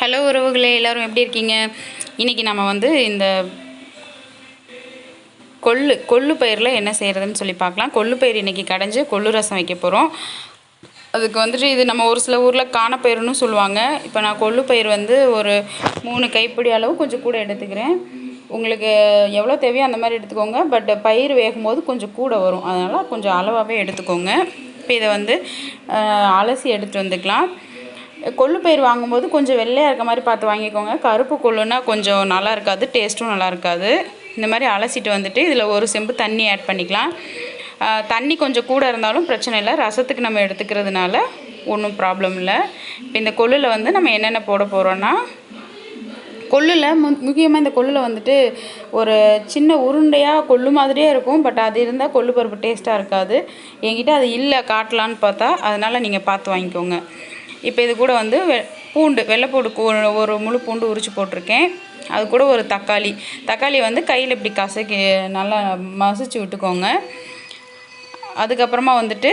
Hello உறவுகளே எல்லோரும் எப்படி இருக்கீங்க? இன்றைக்கி நம்ம வந்து இந்த கொள்ளு கொள்ளு பயிரில் என்ன செய்கிறதுன்னு சொல்லி பார்க்கலாம். கொள்ளு பயிர் இன்றைக்கி கடைஞ்சி கொள்ளு ரசம் வைக்க போகிறோம் அதுக்கு வந்துட்டு இது நம்ம ஒரு சில ஊரில் காணப்பயிருன்னு சொல்லுவாங்க. இப்போ நான் கொள்ளு பயிர் வந்து ஒரு மூணு கைப்பிடி அளவு கொஞ்சம் கூட எடுத்துக்கிறேன். உங்களுக்கு எவ்வளோ தேவையோ அந்த மாதிரி எடுத்துக்கோங்க. பட் பயிர் வேகும் போது கொஞ்சம் கூட வரும். அதனால் கொஞ்சம் அளவாகவே எடுத்துக்கோங்க. இப்போ இதை வந்து அலசி எடுத்துகிட்டு வந்துக்கலாம். கொள்ளு பயிர் வாங்கும்போது கொஞ்சம் வெள்ளையாக இருக்க மாதிரி பார்த்து வாங்கிக்கோங்க. கருப்பு கொள்ளுனா கொஞ்சம் நல்லா இருக்காது டேஸ்ட்டும் நல்லா இருக்காது. இந்த மாதிரி அலசிட்டு வந்துட்டு இதில் ஒரு செம்பு தண்ணி ஆட் பண்ணிக்கலாம். தண்ணி கொஞ்சம் கூட இருந்தாலும் பிரச்சனை இல்லை. ரசத்துக்கு நம்ம எடுத்துக்கிறதுனால ஒன்றும் ப்ராப்ளம் இல்லை. இப்போ இந்த கொள்ளில் வந்து நம்ம என்னென்ன போட போகிறோன்னா கொள்ளில் மு முக்கியமாக இந்த கொள்ளில் வந்துட்டு ஒரு சின்ன உருண்டையாக கொள்ளு மாதிரியே இருக்கும். பட் அது இருந்தால் கொள்ளு பருப்பு டேஸ்ட்டாக இருக்காது. என்கிட்ட அது இல்லை காட்டலான்னு பார்த்தா அதனால் நீங்கள் பார்த்து வாங்கிக்கோங்க. இப்போ இது கூட வந்து வெ பூண்டு வெள்ளைப்பூண்டு ஒரு முழு பூண்டு உரித்து போட்டிருக்கேன். அது கூட ஒரு தக்காளி. தக்காளி வந்து கையில் இப்படி கசக்கி நல்லா மசிச்சு விட்டுக்கோங்க. அதுக்கப்புறமா வந்துட்டு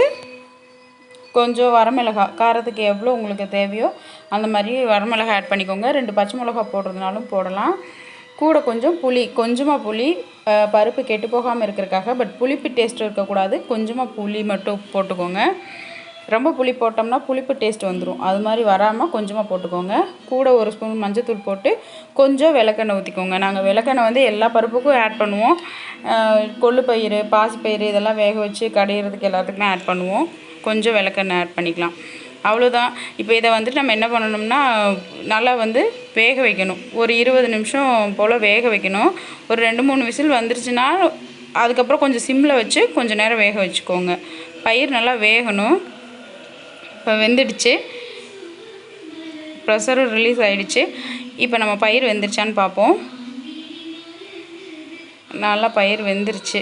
கொஞ்சம் வரமிளகாய் காரத்துக்கு எவ்வளோ உங்களுக்கு தேவையோ அந்த மாதிரி வரமிளகாய் ஆட் பண்ணிக்கோங்க. ரெண்டு பச்சை மிளகாய் போடுறதுனாலும் போடலாம். கூட கொஞ்சம் புளி கொஞ்சமாக புளி பருப்பு கெட்டு போகாமல் இருக்கிறக்காக பட் புளிப்பு டேஸ்ட் இருக்கக்கூடாது. கொஞ்சமாக புளி மட்டும் போட்டுக்கோங்க. ரொம்ப புளி போட்டோம்னா புளிப்பு டேஸ்ட் வந்துடும் அது மாதிரி வராமல் கொஞ்சமாக போட்டுக்கோங்க. கூட ஒரு ஸ்பூன் மஞ்சத்தூள் போட்டு கொஞ்சம் விளக்கெண்ணெய் ஊற்றிக்கோங்க நாங்கள் விளக்கெண்ணெய் வந்து எல்லா பருப்புக்கும் ஆட் பண்ணுவோம். கொள்ளு பயிர் பாசிப்பயிறு இதெல்லாம் வேக வச்சு கடையிறதுக்கு எல்லாத்துக்குமே ஆட் பண்ணுவோம். கொஞ்சம் விளக்கெண்ணெய் ஆட் பண்ணிக்கலாம். அவ்வளோதான். இப்போ இதை வந்துட்டு நம்ம என்ன பண்ணணும்னா நல்லா வந்து வேக வைக்கணும். ஒரு இருபது நிமிஷம் போல் வேக வைக்கணும். ஒரு ரெண்டு மூணு விசில் வந்துருச்சுன்னா அதுக்கப்புறம் கொஞ்சம் சிம்மில் வச்சு கொஞ்சம் நேரம் வேக வச்சுக்கோங்க. பயிர் நல்லா வேகணும். இப்போ வெந்துடுச்சு. ப்ரெஷரும் ரிலீஸ் ஆகிடுச்சு இப்போ நம்ம பயிர் வெந்துருச்சான்னு பார்ப்போம் நல்லா பயிர் வெந்துருச்சு.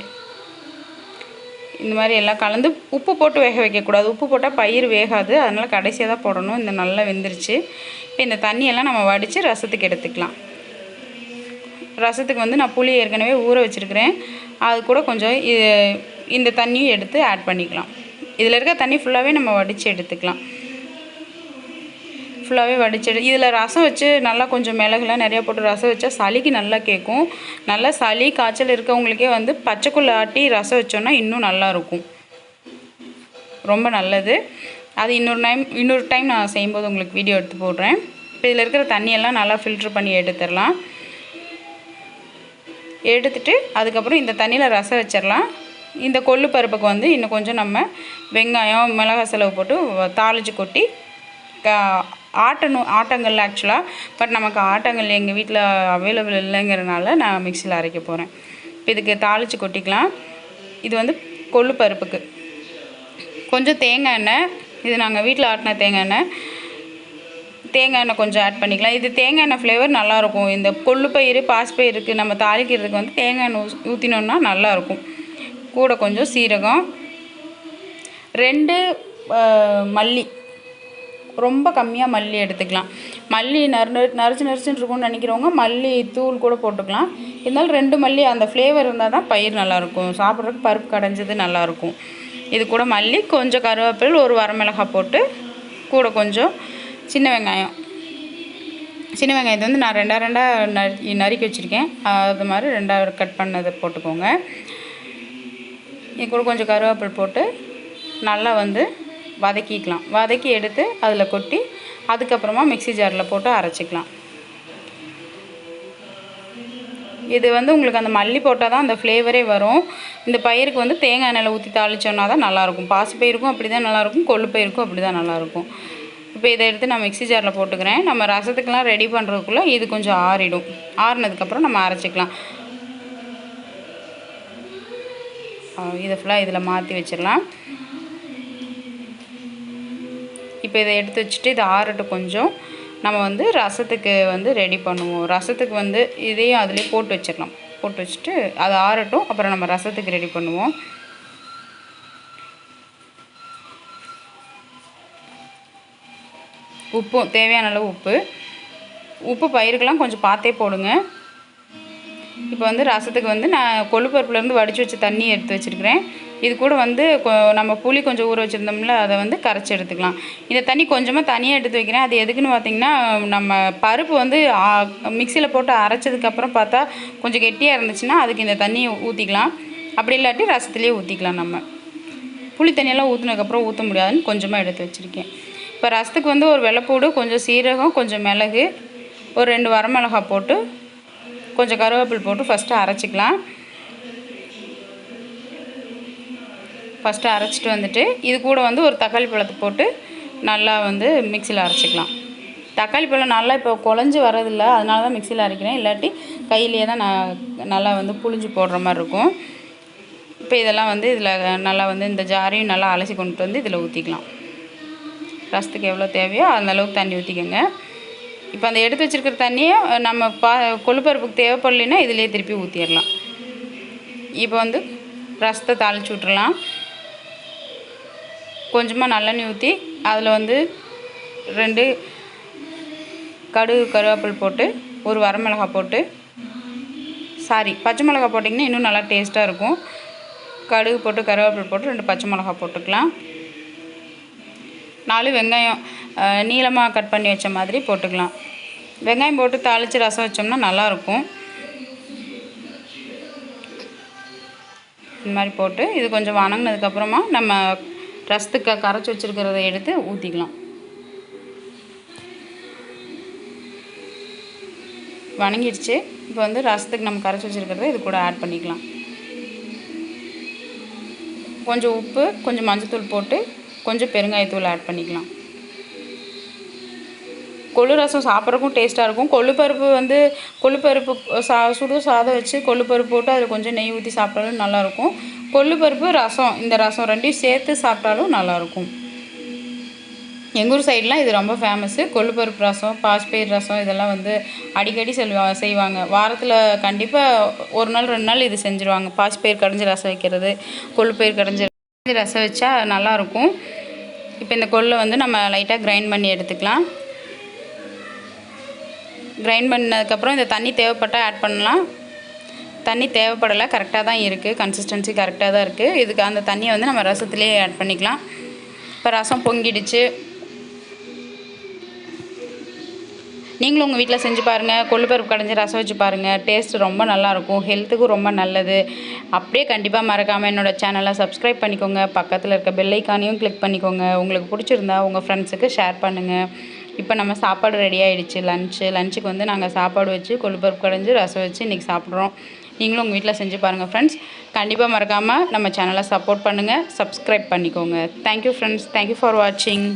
இந்த மாதிரி எல்லாம் கலந்து உப்பு போட்டு வேக வைக்கக்கூடாது. உப்பு போட்டால் பயிர் வேகாது. அதனால் கடைசியாக தான் போடணும். இந்த நல்லா வெந்துருச்சு. இப்போ இந்த தண்ணியெல்லாம் நம்ம வடித்து ரசத்துக்கு எடுத்துக்கலாம். ரசத்துக்கு வந்து நான் புளி ஏற்கனவே ஊற வச்சுருக்கிறேன். அது கூட கொஞ்சம் இது இந்த தண்ணியும் எடுத்து ஆட் பண்ணிக்கலாம். இதில் இருக்க தண்ணி ஃபுல்லாகவே நம்ம வடித்து எடுத்துக்கலாம். ஃபுல்லாகவே வடிச்சு எடு இதில் ரசம் வச்சு நல்லா கொஞ்சம் மிளகுலாம் நிறையா போட்டு ரசம் வச்சா சளிக்கு நல்லா கேட்கும். நல்லா சளி காய்ச்சல் இருக்கவங்களுக்கே வந்து பச்சைக்குள்ள ஆட்டி ரசம் வச்சோன்னா இன்னும் நல்லா இருக்கும். ரொம்ப நல்லது. அது இன்னொரு டைம் இன்னொரு டைம் நான் செய்யும்போது உங்களுக்கு வீடியோ எடுத்து போடுறேன். இப்போ இதில் இருக்கிற தண்ணியெல்லாம் நல்லா ஃபில்ட்ரு பண்ணி எடுத்துடலாம். எடுத்துட்டு அதுக்கப்புறம் இந்த தண்ணியில் ரசம் வச்சிடலாம். இந்த கொள்ளு பருப்புக்கு வந்து இன்னும் கொஞ்சம் நம்ம வெங்காயம் மிளகாய் செலவு போட்டு தாளித்து தாளிச்சு கொட்டி ஆட்டணும் ஆட்டங்கல் ஆக்சுவலாக பட் நமக்கு ஆட்டங்கல் எங்கள் வீட்டில் அவைலபிள் இல்லைங்கிறனால நான் மிக்சியில் அரைக்க போகிறேன் இப்போ இதுக்கு தாளித்து கொட்டிக்கலாம். இது வந்து கொள்ளு பருப்புக்கு. கொஞ்சம் தேங்காய் எண்ணெய் இது நாங்கள் வீட்டில் ஆட்டின தேங்காய் எண்ணெய். தேங்காய் எண்ணெய் கொஞ்சம் ஆட் பண்ணிக்கலாம். இது தேங்காய் எண்ணெய் ஃப்ளேவர் நல்லாயிருக்கும். இந்த கொள்ளு பயிர் பாசிப்பயிருக்கு நம்ம தாளிக்கிறதுக்கு வந்து தேங்காய் எண்ணெய் ஊற்றினோன்னா நல்லாயிருக்கும். கூட கொஞ்சம் சீரகம். ரெண்டு மல்லி. ரொம்ப கம்மியாக மல்லி எடுத்துக்கலாம். மல்லி நறு நறு நறுச்சு இருக்கும்னு நினைக்கிறவங்க மல்லி தூள் கூட போட்டுக்கலாம். இருந்தாலும் ரெண்டு மல்லி அந்த ஃப்ளேவர் இருந்தால் தான் பயிர் நல்லாயிருக்கும் சாப்பிட்றதுக்கு பருப்பு கடைஞ்சது நல்லாயிருக்கும் இது கூட மல்லி கொஞ்சம் கருவேப்பில் ஒரு வரமிளகாய் போட்டு கூட கொஞ்சம் சின்ன வெங்காயம். சின்ன வெங்காயத்தை வந்து நான் ரெண்டாக ரெண்டாக நறுக்கி வச்சுருக்கேன். அது மாதிரி ரெண்டாக கட் பண்ணதை போட்டுக்கோங்க. இது கூட கொஞ்சம் கருவேப்பில் போட்டு நல்லா வந்து வதக்கிக்கலாம். வதக்கி எடுத்து அதில் கொட்டி அதுக்கப்புறமா மிக்ஸி ஜாரில் போட்டு அரைச்சிக்கலாம். இது வந்து உங்களுக்கு அந்த மல்லி போட்டால் தான் அந்த ஃப்ளேவரே வரும். இந்த பயிருக்கு வந்து தேங்காய் எண்ணெயில் ஊற்றி தாளிச்சோன்னா தான் நல்லாயிருக்கும். பாசி பயிருக்கும் அப்படி தான் நல்லாயிருக்கும். கொள்ளு பயிருக்கும் அப்படி தான் நல்லாயிருக்கும். இப்போ இதை எடுத்து நான் மிக்ஸி ஜாரில் போட்டுக்கிறேன். நம்ம ரசத்துக்கெலாம் ரெடி பண்ணுறதுக்குள்ளே இது கொஞ்சம் ஆறிடும். ஆறினதுக்கப்புறம் நம்ம அரைச்சிக்கலாம். இதை ஃபுல்லாக இதில் மாற்றி வச்சிடலாம். இப்போ இதை எடுத்து வச்சுட்டு இதை ஆறட்டும் கொஞ்சம். நம்ம வந்து ரசத்துக்கு வந்து ரெடி பண்ணுவோம். ரசத்துக்கு வந்து இதையும் அதிலே போட்டு வச்சிடலாம். போட்டு வச்சுட்டு அது ஆறட்டும் அப்புறம் நம்ம ரசத்துக்கு ரெடி பண்ணுவோம். உப்பும் தேவையான அளவு உப்பு. உப்பு பயிருக்கெல்லாம் கொஞ்சம் பார்த்தே போடுங்க. இப்போ வந்து ரசத்துக்கு வந்து நான் கொழுப்பருப்புலேருந்து வடித்து வச்ச தண்ணி எடுத்து வச்சுருக்கிறேன். இது கூட வந்து கொ- நம்ம புளி கொஞ்சம் ஊற வச்சுருந்தோம்ல அதை வந்து கரைச்சி எடுத்துக்கலாம். இந்த தண்ணி கொஞ்சமாக தனியாக எடுத்து வைக்கிறேன். அது எதுக்குன்னு பார்த்திங்கன்னா நம்ம பருப்பு வந்து மிக்சியில் போட்டு அரைச்சதுக்கப்புறம் பார்த்தா கொஞ்சம் கெட்டியாக இருந்துச்சுன்னா அதுக்கு இந்த தண்ணியை ஊற்றிக்கலாம் அப்படி இல்லாட்டி ரசத்துலேயே ஊற்றிக்கலாம் நம்ம. புளி தண்ணியெல்லாம் ஊற்றுனதுக்கப்புறம் ஊற்ற முடியாதுன்னு கொஞ்சமாக எடுத்து வச்சுருக்கேன். இப்போ ரசத்துக்கு வந்து ஒரு வெள்ளைப்பூடு கொஞ்சம் சீரகம் கொஞ்சம் மிளகு ஒரு ரெண்டு வரமிளகா போட்டு கொஞ்சம் கருவேப்பில் போட்டு ஃபஸ்ட்டு அரைச்சிக்கலாம். ஃபஸ்ட்டு அரைச்சிட்டு வந்துட்டு இது கூட வந்து ஒரு தக்காளி பழத்தை போட்டு நல்லா வந்து மிக்சியில் அரைச்சிக்கலாம். தக்காளி பழம் நல்லா இப்போ குழஞ்சி வரதில்ல அதனால தான் மிக்சியில் அரைக்கிறேன். இல்லாட்டி கையிலேயே தான் நான் நல்லா வந்து புளிஞ்சு போடுற மாதிரி இருக்கும். இப்போ இதெல்லாம் வந்து இதில் நல்லா வந்து இந்த ஜாரையும் நல்லா அலசி கொண்டுட்டு வந்து இதில் ஊற்றிக்கலாம் ரசத்துக்கு எவ்வளோ தேவையோ அந்த அளவுக்கு தண்ணி ஊற்றிக்கோங்க இப்போ அந்த எடுத்து வச்சிருக்கிற தண்ணியை நம்ம பா கொழுப்பருப்புக்கு தேவைப்படலைன்னா இதிலே திருப்பி ஊற்றிடலாம் இப்போ வந்து ரசத்தை தாளிச்சு விட்றலாம் கொஞ்சமாக நல்லெண்ணெய் ஊற்றி அதில் வந்து ரெண்டு கடுகு கருவேப்பில் போட்டு ஒரு வரமிளகா போட்டு சாரி பச்சை மிளகா போட்டிங்கன்னா இன்னும் நல்லா டேஸ்ட்டாக இருக்கும். கடுகு போட்டு கருவேப்பில் போட்டு ரெண்டு பச்சை மிளகா போட்டுக்கலாம். நாலு வெங்காயம் நீளமாக கட் பண்ணி வச்ச மாதிரி போட்டுக்கலாம். வெங்காயம் போட்டு தாளித்து ரசம் வச்சோம்னா நல்லாயிருக்கும். இந்த மாதிரி போட்டு இது கொஞ்சம் வணங்கினதுக்கப்புறமா நம்ம ரசத்துக்கு கரைச்சி வச்சுருக்கிறத எடுத்து ஊற்றிக்கலாம் வணங்கிடுச்சு. இப்போ வந்து ரசத்துக்கு நம்ம கரைச்சி வச்சுருக்கிறத இது கூட ஆட் பண்ணிக்கலாம். கொஞ்சம் உப்பு கொஞ்சம் மஞ்சத்தூள் போட்டு கொஞ்சம் பெருங்காயத்தூள் ஆட் பண்ணிக்கலாம். கொள்ளு ரசம் சாப்பிட்றதுக்கும் டேஸ்ட்டாக இருக்கும். கொள்ளு பருப்பு வந்து கொள்ளுப்பருப்பு சா சுடு சாதம் வச்சு கொள்ளு பருப்பு போட்டு அதில் கொஞ்சம் நெய் ஊற்றி சாப்பிட்டாலும் நல்லாயிருக்கும் கொள்ளு பருப்பு ரசம் இந்த ரசம் ரெண்டையும் சேர்த்து சாப்பிட்டாலும் நல்லாயிருக்கும் எங்கள் ஊர் சைட்லாம் இது ரொம்ப ஃபேமஸ்ஸு கொள்ளுப்பருப்பு ரசம் பாஸ்பயிர் ரசம் இதெல்லாம் வந்து அடிக்கடி செல்வா செய்வாங்க. வாரத்தில் கண்டிப்பாக ஒரு நாள் ரெண்டு நாள் இது செஞ்சுருவாங்க. பாஸ்பயிர் கடைஞ்சி ரசம் வைக்கிறது கொள்ளுப்பயிர் கடைஞ்சி ரசம் வச்சா நல்லாயிருக்கும் இப்போ இந்த கொள்ளை வந்து நம்ம லைட்டாக கிரைண்ட் பண்ணி எடுத்துக்கலாம். கிரைண்ட் பண்ணதுக்கப்புறம் இந்த தண்ணி தேவைப்பட்டால் ஆட் பண்ணலாம். தண்ணி தேவைப்படலை கரெக்டாக தான் இருக்குது கன்சிஸ்டன்சி கரெக்டாக தான் இருக்குது இதுக்கு அந்த தண்ணியை வந்து நம்ம ரசத்துலேயே ஆட் பண்ணிக்கலாம். இப்போ ரசம் பொங்கிடுச்சு. நீங்களும் உங்கள் வீட்டில் செஞ்சு பாருங்கள் கொள்ளுப்பருப்பு கடைஞ்சி ரசம் வச்சு பாருங்கள் டேஸ்ட் ரொம்ப நல்லாயிருக்கும். ஹெல்த்துக்கும் ரொம்ப நல்லது. அப்படியே கண்டிப்பாக மறக்காமல் என்னோடய சேனலை சப்ஸ்கிரைப் பண்ணிக்கோங்க. பக்கத்தில் இருக்க பெல்லைக்கானையும் கிளிக் பண்ணிக்கோங்க. உங்களுக்கு பிடிச்சிருந்தா உங்கள் ஃப்ரெண்ட்ஸுக்கு ஷேர் பண்ணுங்கள் இப்போ நம்ம சாப்பாடு ரெடி ஆகிடுச்சு லஞ்சு லஞ்சுக்கு வந்து நாங்கள் சாப்பாடு வச்சு கொள்ளுப்பருப்பு கடைஞ்சி ரசம் வச்சு இன்றைக்கி சாப்பிட்றோம். நீங்களும் உங்கள் வீட்டில் செஞ்சு பாருங்கள் ஃப்ரெண்ட்ஸ் கண்டிப்பாக மறக்காமல் நம்ம சேனலை சப்போர்ட் பண்ணுங்கள் சப்ஸ்கிரைப் பண்ணிக்கோங்க. தேங்க்யூ ஃப்ரெண்ட்ஸ் தேங்க்யூ ஃபார் வாட்சிங்